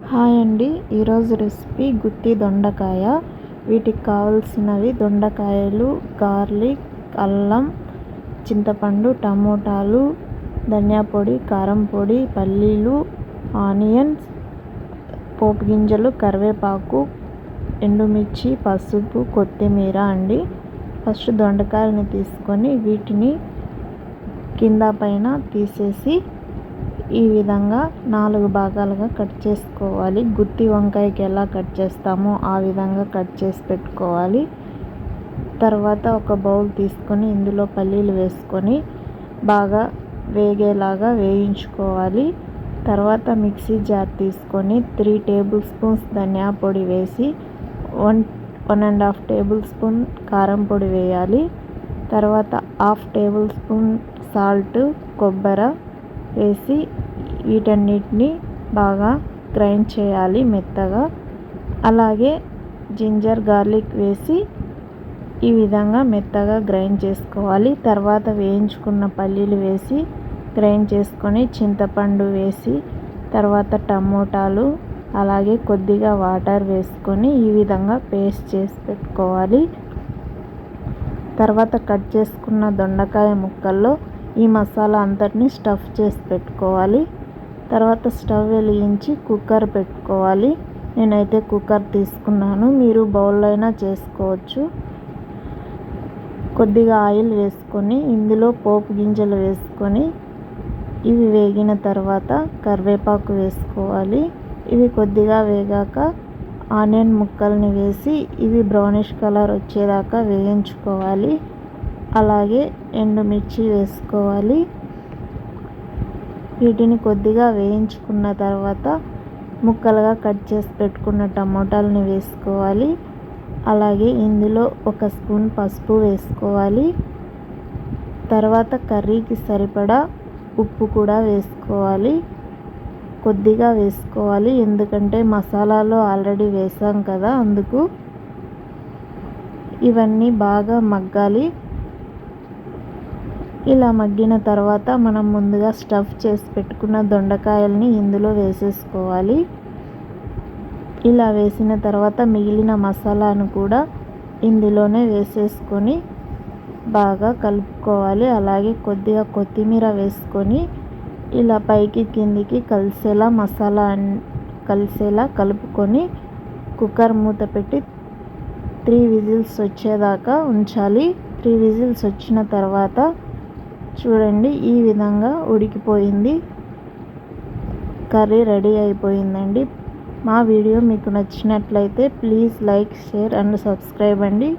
Hi అండి. ఈరోజు recipe గుత్తి దొండకాయ. వీటికి కావాల్సినవి దొండకాయలు గార్లిక్ అల్లం చింతపండు టమోటాలు ధనియా పొడి కారం పొడి పల్లీలు ఆనియన్స్ పోపు గింజలు కరివేపాకు ఎండుమిర్చి పసుపు కొత్తిమీర అండి. ఫస్ట్ దొండకాయలని తీసుకొని వీటిని కింద పైన తీసేసి ఈ విధంగా నాలుగు భాగాలుగా కట్ చేసుకోవాలి. గుత్తి వంకాయకి ఎలా కట్ చేస్తామో ఆ విధంగా కట్ చేసి పెట్టుకోవాలి. తర్వాత ఒక బౌల్ తీసుకొని ఇందులో పల్లీలు వేసుకొని బాగా వేగేలాగా వేయించుకోవాలి. తర్వాత మిక్సీ జార్ తీసుకొని త్రీ టేబుల్ స్పూన్స్ ధనియా పొడి వేసి one one and half tablespoon కారం పొడి వేయాలి. తర్వాత హాఫ్ టేబుల్ స్పూన్ సాల్ట్ కొబ్బరి వేసి వీటన్నిటిని బాగా గ్రైండ్ చేయాలి మెత్తగా. అలాగే జింజర్ గార్లిక్ వేసి ఈ విధంగా మెత్తగా గ్రైండ్ చేసుకోవాలి. తర్వాత వేయించుకున్న పల్లీలు వేసి గ్రైండ్ చేసుకొని చింతపండు వేసి తర్వాత టమోటాలు అలాగే కొద్దిగా వాటర్ వేసుకొని ఈ విధంగా పేస్ట్ చేసి పెట్టుకోవాలి. తర్వాత కట్ చేసుకున్న దొండకాయ ముక్కల్లో ఈ మసాలా అంతటిని స్టఫ్ చేసి పెట్టుకోవాలి. తర్వాత స్టవ్ వెలిగించి కుక్కర్ పెట్టుకోవాలి. నేనైతే కుక్కర్ తీసుకున్నాను. మీరు బౌల్లో అయినా చేసుకోవచ్చు. కొద్దిగా ఆయిల్ వేసుకొని ఇందులో పోపు గింజలు వేసుకొని ఇవి వేగిన తర్వాత కరివేపాకు వేసుకోవాలి. ఇవి కొద్దిగా వేగాక ఆనియన్ ముక్కల్ని వేసి ఇవి బ్రౌనిష్ కలర్ వచ్చేదాకా వేయించుకోవాలి. అలాగే ఎండుమిర్చి వేసుకోవాలి. వీటిని కొద్దిగా వేయించుకున్న తర్వాత ముక్కలుగా కట్ చేసి పెట్టుకున్న టమోటాలని వేసుకోవాలి. అలాగే ఇందులో ఒక స్పూన్ పసుపు వేసుకోవాలి. తర్వాత కర్రీకి సరిపడా ఉప్పు కూడా వేసుకోవాలి. కొద్దిగా వేసుకోవాలి. ఎందుకంటే మసాలాలో ఆల్రెడీ వేసాం కదా అందుకు. ఇవన్నీ బాగా మగ్గాలి. ఇలా మగ్గిన తర్వాత మనం ముందుగా స్టఫ్ చేసి పెట్టుకున్న దొండకాయల్ని ఇందులో వేసేసుకోవాలి. ఇలా వేసిన తర్వాత మిగిలిన మసాలాను కూడా ఇందులోనే వేసేసుకొని బాగా కలుపుకోవాలి. అలాగే కొద్దిగా కొత్తిమీర వేసుకొని ఇలా పైకి కిందికి కలిసేలా మసాలా కలిసేలా కలుపుకొని కుక్కర్ మూత పెట్టి త్రీ విజిల్స్ వచ్చేదాకా ఉంచాలి. త్రీ విజిల్స్ వచ్చిన తర్వాత చూడండి ఈ విధంగా ఉడికిపోయింది. కర్రీ రెడీ అయిపోయిందండి. మా వీడియో మీకు నచ్చినట్లయితే please like share and subscribe అండి.